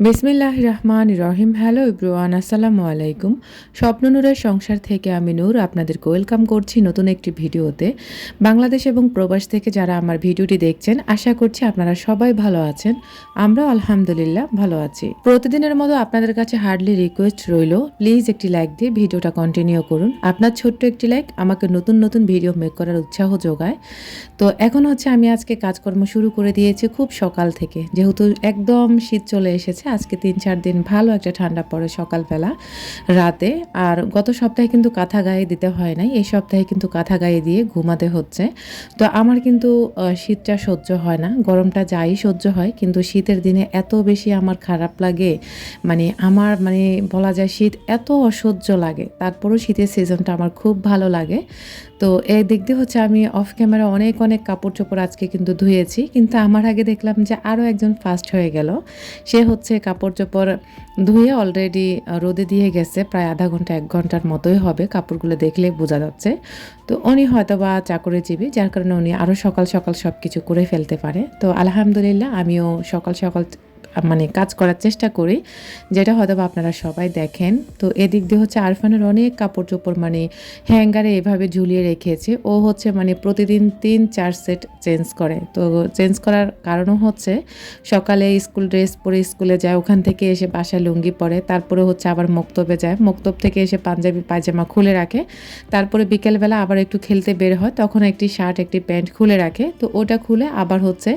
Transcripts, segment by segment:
বিসমিল্লাহ রহমান রহিম হ্যালো ইব্রুয়ান আসসালামু আলাইকুম। স্বপ্ন নূরের সংসার থেকে আমি নূর আপনাদের ওয়েলকাম করছি নতুন একটি ভিডিওতে। বাংলাদেশ এবং প্রবাস থেকে যারা আমার ভিডিওটি দেখছেন, আশা করছি আপনারা সবাই ভালো আছেন। আমরা আলহামদুলিল্লাহ ভালো আছি। প্রতিদিনের মতো আপনাদের কাছে হার্ডলি রিকোয়েস্ট রইল প্লিজ একটি লাইক দিয়ে ভিডিওটা কন্টিনিউ করুন। আপনার ছোট্ট একটি লাইক আমাকে নতুন নতুন ভিডিও মেক করার উৎসাহ যোগায়। তো এখন হচ্ছে আমি আজকে কাজকর্ম শুরু করে দিয়েছি খুব সকাল থেকে। যেহেতু একদম শীত চলে এসেছে আজকে তিন, চার দিন ভালো একটা ঠান্ডা পড়ে সকালবেলা, রাতে। আর গত সপ্তাহে কিন্তু কাঁথা গায়ে দিতে হয় নাই। এই সপ্তাহে কিন্তু কাঁথা গায়ে দিয়ে ঘুমাতে হচ্ছে। তো আমার কিন্তু শীতটা সহ্য হয় না। গরমটা যাই সহ্য হয়, কিন্তু শীতের দিনে এত বেশি আমার খারাপ লাগে। মানে আমার মানে বলা যায় শীত এত অসহ্য লাগে। তারপরও শীতের সিজনটা আমার খুব ভালো লাগে। তো এই দিক দিয়ে হচ্ছে আমি অফ ক্যামেরা অনেক অনেক কাপড় চোপড় আজকে কিন্তু ধুয়েছি। কিন্তু আমার আগে দেখলাম যে আরও একজন ফাস্ট হয়ে গেল। সে হচ্ছে কাপড় চোপড় ধুয়ে অলরেডি রোদে দিয়ে গেছে, প্রায় আধা ঘণ্টা, এক ঘণ্টার মতোই হবে কাপড়গুলো দেখলে বোঝা যাচ্ছে। তো উনি হয়তো বা চাকরিজীবী, যার কারণে উনি আরও সকাল সকাল সব কিছু করে ফেলতে পারে। তো আলহামদুলিল্লাহ, আমিও সকাল সকাল মানে কাজ করার চেষ্টা করি, যেটা হয়তো আপনারা সবাই দেখেন। তো এদিক দিয়ে হচ্ছে আরফানের অনেক কাপড় চোপড় মানে হ্যাঙ্গারে এভাবে ঝুলিয়ে রেখেছে। ও হচ্ছে মানে প্রতিদিন তিন, চার সেট চেঞ্জ করে। তো চেঞ্জ করার কারণও হচ্ছে সকালে স্কুল ড্রেস পরে স্কুলে যায়, ওখান থেকে এসে বাসায় লুঙ্গি পরে, তারপরে হচ্ছে আবার মক্তবে যায়। মক্তব থেকে এসে পাঞ্জাবি, পায়জামা খুলে রাখে। তারপরে বিকেলবেলা আবার একটু খেলতে বের হয়, তখন একটি শার্ট, একটি প্যান্ট খুলে রাখে। তো ওটা খুলে আবার হচ্ছে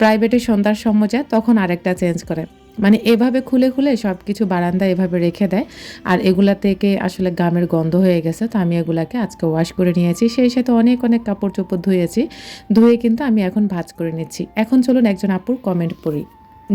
প্রাইভেটে সন্ধ্যার সময় যায়, তখন আরেকটা চেঞ্জ করে। মানে এভাবে খুলে খুলে সব কিছু বারান্দায় এভাবে রেখে দেয়। আর এগুলা থেকে আসলে গামের গন্ধ হয়ে গেছে, তো আমি এগুলাকে আজকে ওয়াশ করে নিয়েছি। সেই সাথে অনেক অনেক কাপড় চোপড় ধুয়েছি। ধুয়ে কিন্তু আমি এখন ভাজ করে নিচ্ছি। এখন চলুন একজন আপুর কমেন্ট পড়ি।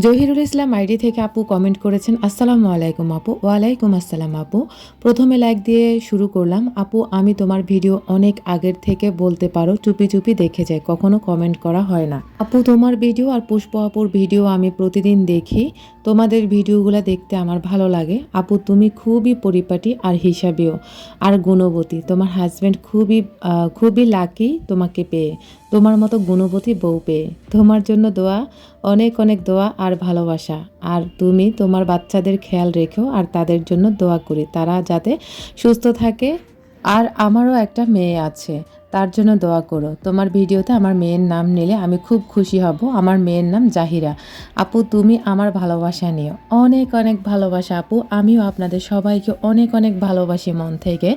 জহিরুল ইসলাম আইডি থেকে আপু কমেন্ট করেছেন, আসসালামু আলাইকুম আপু। ওয়ালাইকুম আসসালাম আপু। প্রথমে লাইক দিয়ে শুরু করলাম, আপু, আমি তোমার ভিডিও অনেক আগের থেকে বলতে পারো, চুপি চুপি দেখে যাই, কখনো কমেন্ট করা হয় না। আপু, তোমার ভিডিও আর পুষ্প আপুর ভিডিও আমি প্রতিদিন দেখি তোমাদের ভিডিওগুলো দেখতে আমার ভালো লাগে। আপু, তুমি খুবই পরিপাটি আর হিসাবেও আর গুণবতী। তোমার হাজব্যান্ড খুবই খুবই লাকি তোমাকে পেয়ে। তোমার মতো গুণবতী বউ পেয়ে। তোমার জন্য দোয়া, অনেক অনেক দোয়া আর ভালোবাসা। আর তুমি তোমার বাচ্চাদের খেয়াল রেখো আর তাদের জন্য দোয়া করি। তারা যাতে সুস্থ থাকে। আর আমারও একটা মেয়ে আছে। তার জন্য দোয়া করো। তোমার ভিডিওতে আমার মেয়ের নাম নিলে আমি খুব খুশি হব। আমার মেয়ের নাম জাহিরা। আপু, তুমি আমার ভালোবাসা নিও। অনেক অনেক ভালোবাসা আপু। আমিও আপনাদের সবাইকে অনেক অনেক ভালোবাসি মন থেকে।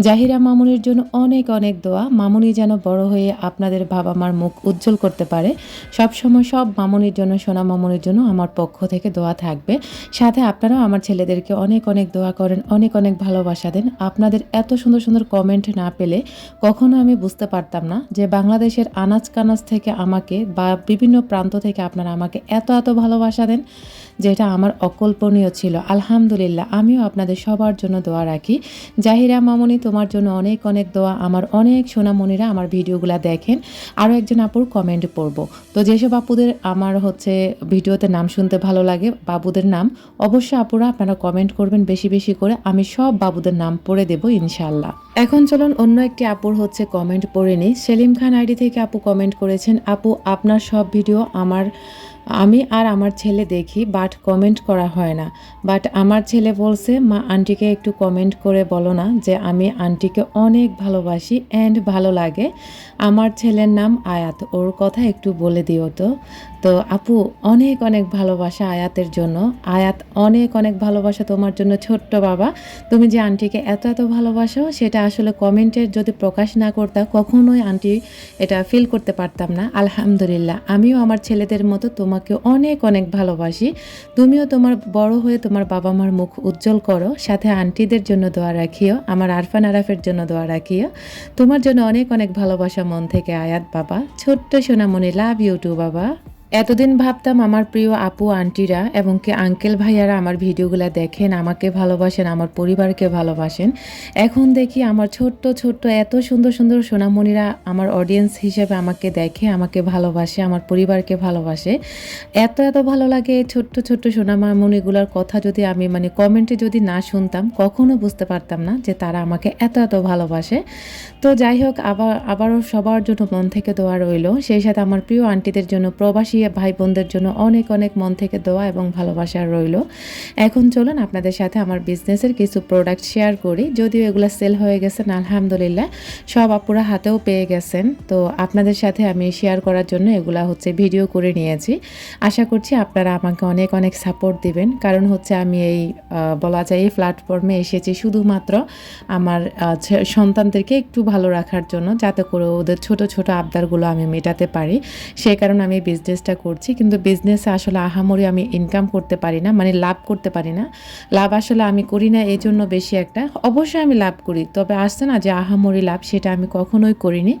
জাহিরা মামুনির জন্য অনেক অনেক দোয়া। মামুনি যেন বড় হয়ে আপনাদের বাবা মার মুখ উজ্জ্বল করতে পারে। সব সময় সব মামুনির জন্য, সোনা মামুনির জন্য আমার পক্ষ থেকে দোয়া থাকবে। সাথে আপনারাও আমার ছেলেদেরকে অনেক অনেক দোয়া করেন, অনেক অনেক ভালোবাসা দেন। আপনাদের এত সুন্দর সুন্দর কমেন্ট না পেলে কখনো আমি বুঝতে পারতাম না যে বাংলাদেশের আনাজ কানাজ থেকে আমাকে বা বিভিন্ন প্রান্ত থেকে আপনারা আমাকে এত এত ভালোবাসা দেন যেটা আমার অকল্পনীয় ছিল। আলহামদুলিল্লাহ, আমিও আপনাদের সবার জন্য দোয়া রাখি। জাহিরা মামনি, তোমার জন্য অনেক অনেক দোয়া। আমার অনেক সোনামণিরা আমার ভিডিওগুলো দেখেন। আরও একজন আপুর কমেন্ট পড়ব। তো যেসব আপুদের আমার হচ্ছে ভিডিওতে নাম শুনতে ভালো লাগে, বাবুদের নাম, অবশ্যই আপুরা আপনারা কমেন্ট করবেন বেশি বেশি করে। আমি সব বাবুদের নাম পড়ে দেব ইনশাল্লাহ এখন চলুন অন্য একটি আপুর হচ্ছে কমেন্ট পড়ে নিই। সেলিম খান আইডি থেকে আপু কমেন্ট করেছেন, আপু, আপনার সব ভিডিও আমার আমি আর আমার ছেলে দেখি বাট কমেন্ট করা হয় না। বাট আমার ছেলে বলছে, মা, আন্টিকে একটু কমেন্ট করে বলো না যে আমি আন্টিকে অনেক ভালোবাসি অ্যান্ড ভালো লাগে। আমার ছেলের নাম আয়াত, ওর কথা একটু বলে দিও তো। তো আপু, অনেক অনেক ভালোবাসা আয়াতের জন্য। আয়াত অনেক অনেক ভালোবাসা তোমার জন্য ছোট্ট বাবা। তুমি যে আন্টিকে এত এত ভালোবাসো, সেটা আসলে কমেন্টে যদি প্রকাশ না করতা, কখনোই আন্টি এটা ফিল করতে পারতাম না। আলহামদুলিল্লাহ, আমিও আমার ছেলেদের মতো তোমাকে অনেক অনেক ভালোবাসি। তুমিও তোমার বড় হয়ে তোমার বাবা মার মুখ উজ্জ্বল করো। সাথে আন্টিদের জন্য দোয়া রাখিও, আমার আরফান আরাফের জন্য দোয়া রাখিও। তোমার জন্য অনেক অনেক ভালোবাসা মন থেকে আয়াত বাবা। ছোট্ট সোনামণি লাভ ইউ টু বাবা। এতদিন ভাবতাম আমার প্রিয় আপু, আন্টিরা এবং কি আঙ্কেল ভাইয়ারা আমার ভিডিওগুলো দেখেন, আমাকে ভালোবাসেন, আমার পরিবারকে ভালোবাসেন। এখন দেখি আমার ছোট্ট ছোট্ট, এত সুন্দর সুন্দর সোনামণিরা আমার অডিয়েন্স হিসেবে আমাকে দেখে, আমাকে ভালোবাসে, আমার পরিবারকে ভালোবাসে। এত এত ভালো লাগে ছোট্ট ছোট্ট সোনামণিগুলোর কথা যদি আমি মানে কমেন্টে যদি না শুনতাম, কখনো বুঝতে পারতাম না যে তারা আমাকে এত এত ভালোবাসে। তো যাই হোক, আবার, আবারও সবার জন্য মন থেকে দোয়া রইল। সেই সাথে আমার প্রিয় আন্টিদের জন্য প্রবাসী ভাই বোনদের জন্য অনেক অনেক মন থেকে দোয়া এবং ভালোবাসা রইল। এখন চলুন আপনাদের সাথে আমার বিজনেসের কিছু প্রোডাক্ট শেয়ার করি। যদিও এগুলো সেল হয়ে গেছেন আলহামদুলিল্লাহ, সব আপুরা হাতেও পেয়ে গেছেন। তো আপনাদের সাথে আমি শেয়ার করার জন্য এগুলা হচ্ছে ভিডিও করে নিয়েছি। আশা করছি আপনারা আমাকে অনেক অনেক সাপোর্ট দিবেন। কারণ হচ্ছে আমি এই বলা যায় এই প্ল্যাটফর্মে এসেছি শুধুমাত্র আমার সন্তানদেরকে একটু ভালো রাখার জন্য, যাতে করে ওদের ছোট ছোট আবদারগুলো আমি মেটাতে পারি। সেই কারণে আমি বিজনেসটা করছি, কিন্তু বিজনেসে আসলে আহামরি আমি ইনকাম করতে পারি না মানে লাভ করতে পারি না। লাভ আসলে আমি করি না এই জন্য বেশি একটা। অবশ্যই আমি লাভ করি, তবে আসছে না যে আহামরি লাভ, সেটা আমি কখনোই করিনি।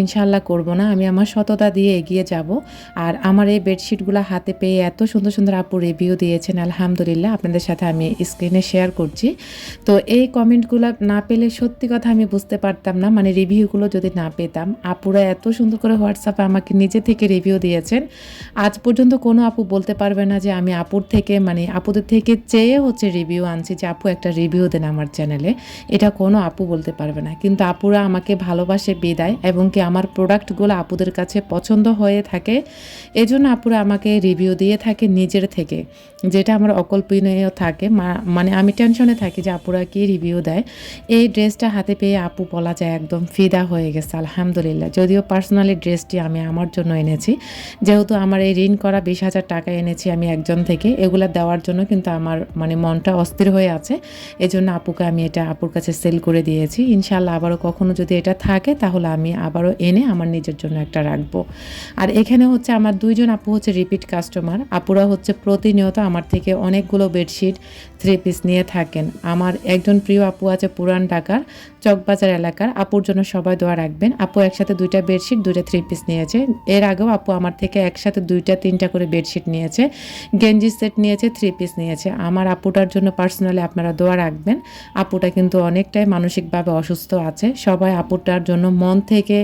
ইনশাল্লাহ করব না, আমি আমার সততা দিয়ে এগিয়ে যাব। আর আমার এই বেডশিটগুলো হাতে পেয়ে এত সুন্দর সুন্দর আপু রিভিউ দিয়েছেন, আলহামদুলিল্লাহ আপনাদের সাথে আমি স্ক্রিনে শেয়ার করছি। তো এই কমেন্টগুলো না পেলে সত্যি কথা আমি বুঝতে পারতাম না মানে রিভিউগুলো যদি না পেতাম, আপুরা এত সুন্দর করে হোয়াটসঅ্যাপে আমাকে নিজে থেকে রিভিউ দিয়েছেন। আজ পর্যন্ত কোনো আপু বলতে পারবে না যে আমি আপুর থেকে মানে আপুদের থেকে চেয়ে হচ্ছে রিভিউ আনছি যে আপু একটা রিভিউ দেন আমার চ্যানেলে এটা কোনো আপু বলতে পারবে না। কিন্তু আপুরা আমাকে ভালোবাসে বিদায় এবং কি আমার প্রোডাক্টগুলো আপুদের কাছে পছন্দ হয়ে থাকে, এজন্য আপুরা আমাকে রিভিউ দিয়ে থাকে নিজের থেকে। যেটা আমার অকল্পনীয় থাকে। মানে আমি টেনশনে থাকি যে আপুরা কি রিভিউ দেয়। এই ড্রেসটা হাতে পেয়ে আপু বলা যায় একদম ফিদা হয়ে গেছে, আলহামদুলিল্লাহ। যদিও পার্সোনালি ড্রেসটি আমি আমার জন্য এনেছি। যেহেতু আমার এই ঋণ করা বিশ হাজার টাকা এনেছি আমি একজন থেকে। এগুলা দেওয়ার জন্য কিন্তু আমার মানে মনটা অস্থির হয়ে আছে। এজন্য আপুকে আমি এটা আপুর কাছে সেল করে দিয়েছি। ইনশাল্লাহ আবারও কখনো যদি এটা থাকে তাহলে আমি আবারও এনে আমার নিজের জন্য একটা রাখব। আর এখানে হচ্ছে আমার দুইজন আপু হচ্ছে রিপিট কাস্টমার আপুরা হচ্ছে প্রতিনিয়ত আমার থেকে অনেকগুলো বেডশিট থ্রি পিস নিয়ে থাকেন। আমার একজন প্রিয় আপু আছে পুরান ঢাকার, চকবাজার এলাকার। আপুর জন্য সবাই দোয়া রাখবেন। আপু একসাথে দুইটা বেডশিট দুইটা থ্রি পিস নিয়েছে। এর আগেও আপু আমার থেকে একসাথে দুইটা, তিনটা করে বেডশিট নিয়েছে, গেঞ্জি সেট নিয়েছে থ্রি পিস নিয়েছে। আমার আপুটার জন্য পার্সোনালি আপনারা দোয়া রাখবেন। আপুটা কিন্তু অনেকটাই মানসিকভাবে অসুস্থ আছে। সবাই আপুটার জন্য মন থেকে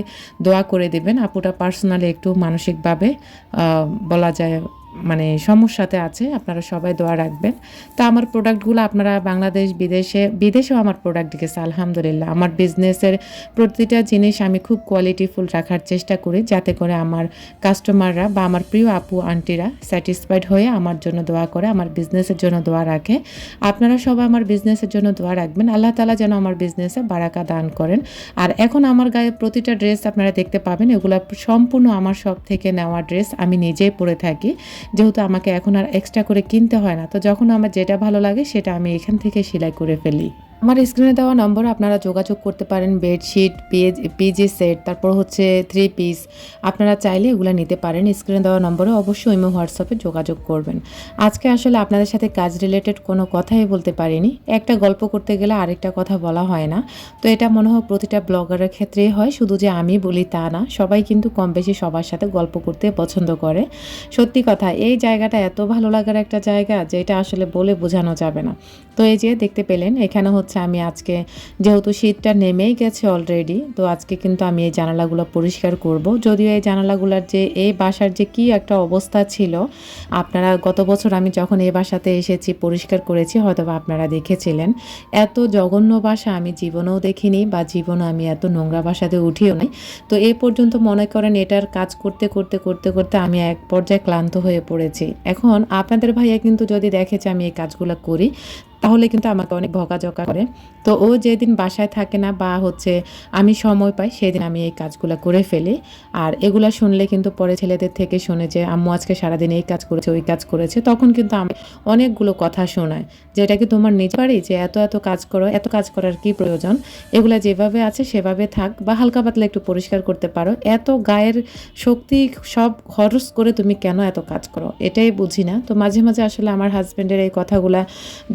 দোয়া করে দেবেন। আপুটা পার্সোনালি একটু মানসিকভাবে বলা যায় মানে সমস্যাতে আছে, আপনারা সবাই দোয়া রাখবেন। তো আমার প্রোডাক্টগুলো আপনারা বাংলাদেশ, বিদেশে, বিদেশেও আমার প্রোডাক্ট গেছে আলহামদুলিল্লাহ। আমার বিজনেসের প্রতিটা জিনিস আমি খুব কোয়ালিটিফুল রাখার চেষ্টা করি, যাতে করে আমার কাস্টমাররা বা আমার প্রিয় আপু, আন্টিরা স্যাটিসফাইড হয়ে আমার জন্য দোয়া করে, আমার বিজনেসের জন্য দোয়া রাখে। আপনারা সবাই আমার বিজনেসের জন্য দোয়া রাখবেন। আল্লাহ তালা যেন আমার বিজনেসে বারাকা দান করেন। আর এখন আমার গায়ে প্রতিটা ড্রেস আপনারা দেখতে পাবেন, এগুলো সম্পূর্ণ আমার সব থেকে নেওয়া ড্রেস আমি নিজেই পরে থাকি। যেহেতু আমাকে এখন আর এক্সট্রা করে কিনতে হয় না, তো যখন আমার যেটা ভালো লাগে সেটা আমি এখান থেকে সেলাই করে ফেলি। আমার স্ক্রিনে দেওয়া নম্বর আপনারা যোগাযোগ করতে পারেন বেডশিট পেজ পিজি সেট তারপর হচ্ছে থ্রি পিস আপনারা চাইলে এগুলো নিতে পারেন স্ক্রিনে দেওয়া নম্বরে অবশ্যই ইমো হোয়াটসঅ্যাপে যোগাযোগ করবেন। আজকে আসলে আপনাদের সাথে কাজ রিলেটেড কোনো কথাই বলতে পারিনি। একটা গল্প করতে গেলে আরেকটা কথা বলা হয় না। তো এটা মনে হয় প্রতিটা ব্লগারের ক্ষেত্রেই হয়, শুধু যে আমি বলি তা না। সবাই কিন্তু কম বেশি সবার সাথে গল্প করতে পছন্দ করে। সত্যি কথা, এই জায়গাটা এত ভালো লাগার একটা জায়গা, যেটা আসলে বলে বোঝানো যাবে না। তো এই যে দেখতে পেলেন, এখানে হচ্ছে আমি আজকে যেহেতু শীতটা নেমেই গেছে অলরেডি তো আজকে কিন্তু আমি এই জানালাগুলো পরিষ্কার করব। যদিও এই জানালাগুলোর যে এই বাসার যে কি একটা অবস্থা ছিল, আপনারা গত বছর আমি যখন এই বাসাতে এসেছি, পরিষ্কার করেছি হয়তো আপনারা দেখেছিলেন। এত জঘন্য বাসা আমি জীবনেও দেখিনি বা জীবনে আমি এত নোংরা বাসাতে উঠিও নাই। তো এ পর্যন্ত মনে করেন এটার কাজ করতে করতে করতে করতে আমি এক পর্যায়ে ক্লান্ত হয়ে পড়েছি। এখন আপনাদের ভাইয়া কিন্তু যদি দেখে যে আমি এই কাজগুলো করি তাহলে কিন্তু আমাকে অনেক বকাঝকা করে। তো ও যেদিন বাসায় থাকে না বা হচ্ছে আমি সময় পাই, সেদিন আমি এই কাজগুলো করে ফেলি। আর এগুলো শুনলে কিন্তু পরে ছেলেদের থেকে শুনে যে, আম্মু আজকে সারাদিন এই কাজ করেছে, ওই কাজ করেছে। তখন কিন্তু আমি অনেকগুলো কথা শোনায় যেটা কি তোমার নিজ পারি যে এত এত কাজ করো, এত কাজ করার কি প্রয়োজন? এগুলো যেভাবে আছে, সেভাবে থাক বা হালকা পাতলা একটু পরিষ্কার করতে পারো। এত গায়ের শক্তি সব খরচ করে তুমি কেন এত কাজ করো? এটাই বুঝি না। তো মাঝে মাঝে আসলে আমার হাজব্যান্ডের এই কথাগুলা,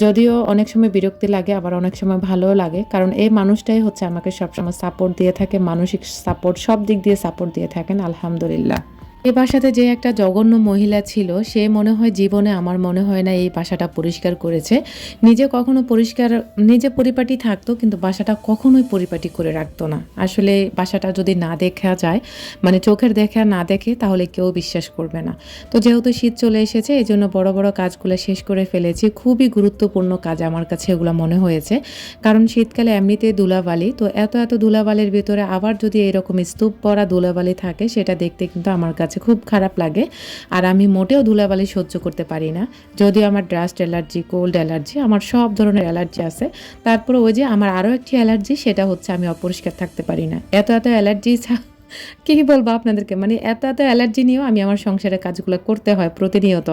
যদিও অনেক সময় বিরক্তি লাগে, আবার অনেক সময় ভালোও লাগে। কারণ এই মানুষটাই হচ্ছে আমাকে সবসময় সাপোর্ট দিয়ে থাকে, মানসিক সাপোর্ট সব দিক দিয়ে সাপোর্ট দিয়ে থাকেন, আলহামদুলিল্লাহ। এই বাসাতে যে একটা জঘন্য মহিলা ছিল, সে মনে হয় জীবনে আমার মনে হয় না এই বাসাটা পরিষ্কার করেছে। নিজে কখনো পরিষ্কার, নিজে পরিপাটি থাকতো, কিন্তু বাসাটা কখনোই পরিপাটি করে রাখতো না। আসলে বাসাটা যদি না দেখা যায় মানে চোখের দেখা না দেখে, তাহলে কেউ বিশ্বাস করবে না। তো যেহেতু শীত চলে এসেছে এই জন্য বড় বড় কাজগুলো শেষ করে ফেলেছি। খুবই গুরুত্বপূর্ণ কাজ আমার কাছে এগুলো মনে হয়েছে। কারণ শীতকালে এমনিতে ধুলাবালি, তো এত এত ধুলাবালির ভিতরে আবার যদি এরকম স্তূপ পরা ধুলাবালি থাকে, সেটা দেখতে কিন্তু আমার কাছে কাছে খুব খারাপ লাগে আর আমি মোটেও ধুলাবালি সহ্য করতে পারি না। যদিও আমার ডাস্ট অ্যালার্জি কোল্ড অ্যালার্জি আমার সব ধরনের অ্যালার্জি আছে। তারপরে ওই যে আমার আরও একটি অ্যালার্জি সেটা হচ্ছে আমি অপরিষ্কার থাকতে পারি না। এত এত অ্যালার্জি কি বলব আপনাদেরকে? মানে এত এত অ্যালার্জি নিয়েও আমি আমার সংসারের কাজগুলো করতে হয় প্রতিনিয়ত।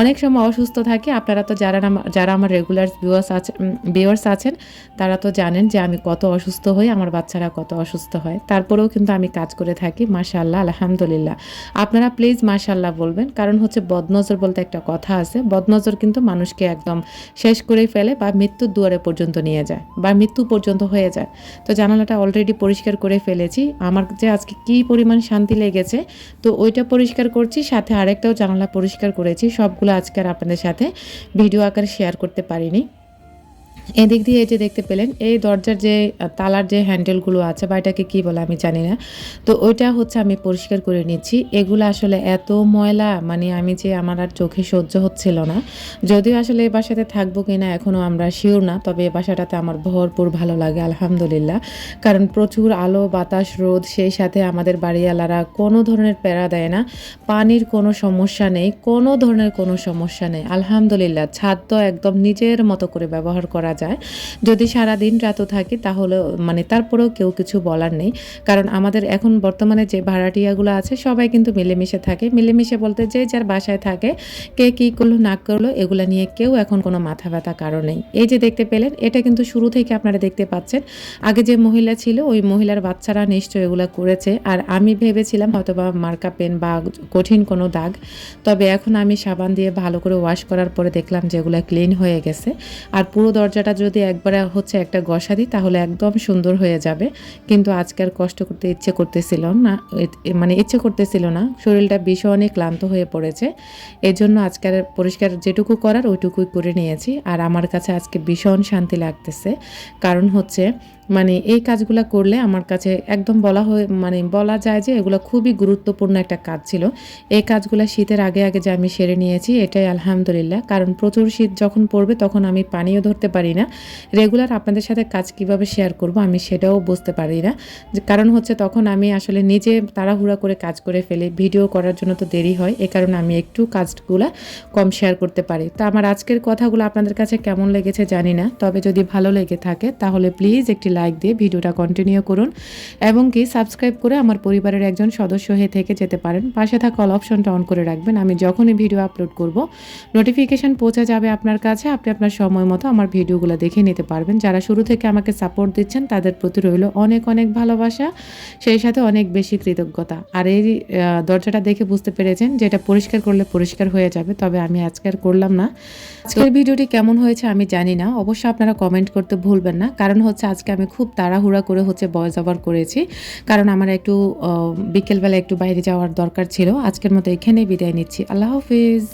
অনেক সময় অসুস্থ থাকি, আপনারা তো যারা যারা আমার রেগুলার ভিউয়ার্স আছে ভিউয়ার্স আছেন, তারা তো জানেন যে আমি কত অসুস্থ হই, আমার বাচ্চারা কত অসুস্থ হয়। তারপরেও কিন্তু আমি কাজ করে থাকি মাশাল্লাহ আলহামদুলিল্লাহ। আপনারা প্লিজ মাশাল্লাহ বলবেন, কারণ হচ্ছে বদনজর বলতে একটা কথা আছে, বদনজর কিন্তু মানুষকে একদম শেষ করেই ফেলে বা মৃত্যুর দুয়ারে পর্যন্ত নিয়ে যায়, বা মৃত্যু পর্যন্ত হয়ে যায়। তো জানালাটা অলরেডি পরিষ্কার করে ফেলেছি, আমার যে আজকে কী পরিমাণ শান্তি লেগেছে? তো ওইটা পরিষ্কার করছি, সাথে আরেকটাও জানালা পরিষ্কার করেছি। সবগুলো আজকে আর আপনাদের সাথে ভিডিও আকারে শেয়ার করতে পারিনি। এদিক দিয়ে এই যে দেখতে পেলেন, এই দরজার যে তালার যে হ্যান্ডেলগুলো আছে বা এটাকে কী বলে আমি জানি না। তো ওইটা হচ্ছে আমি পরিষ্কার করে নিচ্ছি। এগুলো আসলে এত ময়লা মানে আমি যে আমার আর চোখে সহ্য হচ্ছিল না। যদিও আসলে এ বাসাতে থাকব কি না এখনও আমরা শিওর না, তবে এ বাসাটাতে আমার ভরপুর ভালো লাগে, আলহামদুলিল্লাহ। কারণ প্রচুর আলো, বাতাস, রোদ, সেই সাথে আমাদের বাড়িওয়ালারা কোনো ধরনের প্যারা দেয় না। পানির কোনো সমস্যা নেই, কোনো ধরনের কোনো সমস্যা নেই। আলহামদুলিল্লাহ, ছাদ তো একদম নিজের মতো করে ব্যবহার করা যায়। যদি সারা দিন রাতও থাকি, তাহলে মানে তারপরেও কেউ কিছু বলার নেই। কারণ আমাদের এখন বর্তমানে যে ভাড়াটিয়াগুলো আছে, সবাই কিন্তু মিলেমিশে থাকে। মিলেমিশে বলতে যে যার বাসায় থাকে, কে কী করল, না করল, এগুলো নিয়ে কেউ এখন কোনো মাথা ব্যথা কারও নেই। এই যে দেখতে পেলেন, এটা কিন্তু শুরু থেকে আপনারা দেখতে পাচ্ছেন। আগে যে মহিলা ছিল, ওই মহিলার বাচ্চারা নিশ্চয় এগুলো করেছে। আর আমি ভেবেছিলাম হয়তো বা মার্কা পেন বা কঠিন কোনো দাগ। তবে এখন আমি সাবান দিয়ে ভালো করে ওয়াশ করার পরে দেখলাম যে এগুলো ক্লিন হয়ে গেছে। আর পুরো দরজাটা যদি একবার হচ্ছে একটা গসা দিই, তাহলে একদম সুন্দর হয়ে যাবে। কিন্তু আজকে আর কষ্ট করতে ইচ্ছে করতেছিল না মানে ইচ্ছে করতেছিল না। শরীরটা ভীষণ ক্লান্ত হয়ে পড়েছে। এই জন্য আজকের পরিষ্কার যেটুকু করার, ওইটুকুই করে নিয়েছি। আর আমার কাছে আজকে ভীষণ শান্তি লাগতেছে। কারণ হচ্ছে মানে এই কাজগুলো করলে আমার কাছে একদম বলা হয়ে মানে বলা যায় যে এগুলো খুবই গুরুত্বপূর্ণ একটা কাজ ছিল। এই কাজগুলো শীতের আগে আগে যে আমি সেরে নিয়েছি, এটাই আলহামদুলিল্লাহ। কারণ প্রচুর শীত যখন পড়বে তখন আমি পানিও ধরতে পারি না। রেগুলার আপনাদের সাথে কাজ কীভাবে শেয়ার করব আমি সেটাও বুঝতে পারি না। যে কারণ হচ্ছে তখন আমি আসলে নিজে তাড়াহুড়া করে কাজ করে ফেলি, ভিডিও করার জন্য তো দেরি হয়। এ কারণে আমি একটু কাজগুলো কম শেয়ার করতে পারি। তো আমার আজকের কথাগুলো আপনাদের কাছে কেমন লেগেছে জানি না, তবে যদি ভালো লেগে থাকে তাহলে প্লিজ একটি লাইক দিয়ে ভিডিওটা কন্টিনিউ করুন এবং কি সাবস্ক্রাইব করে আমার পরিবারের একজন সদস্য হয়ে থেকে যেতে পারেন। পাশে থাকা অল অপশনটা অন করে রাখবেন। আমি যখনই ভিডিও আপলোড করব নোটিফিকেশন পৌঁছে যাবে আপনার কাছে। আপনি আপনার সময় মতো আমার ভিডিওগুলো দেখে নিতে পারবেন। যারা শুরু থেকে আমাকে সাপোর্ট দিচ্ছেন, তাদের প্রতি রইল অনেক অনেক ভালোবাসা, সেই সাথে অনেক বেশি কৃতজ্ঞতা। আর এই দরজাটা দেখে বুঝতে পেরেছেন যে এটা পরিষ্কার করলে পরিষ্কার হয়ে যাবে, তবে আমি আজকে আর করলাম না। আজকের ভিডিওটি কেমন হয়েছে আমি জানি না। অবশ্যই আপনারা কমেন্ট করতে ভুলবেন না। কারণ হচ্ছে আজকে আমি খুব তাড়াহুড়া করে হচ্ছে বয়স ওভার করেছি। কারণ আমার একটু বিকেলবেলা একটু বাইরে যাওয়ার দরকার ছিল। আজকের মতো এখানেই বিদায় নিচ্ছি। আল্লাহ হাফিজ।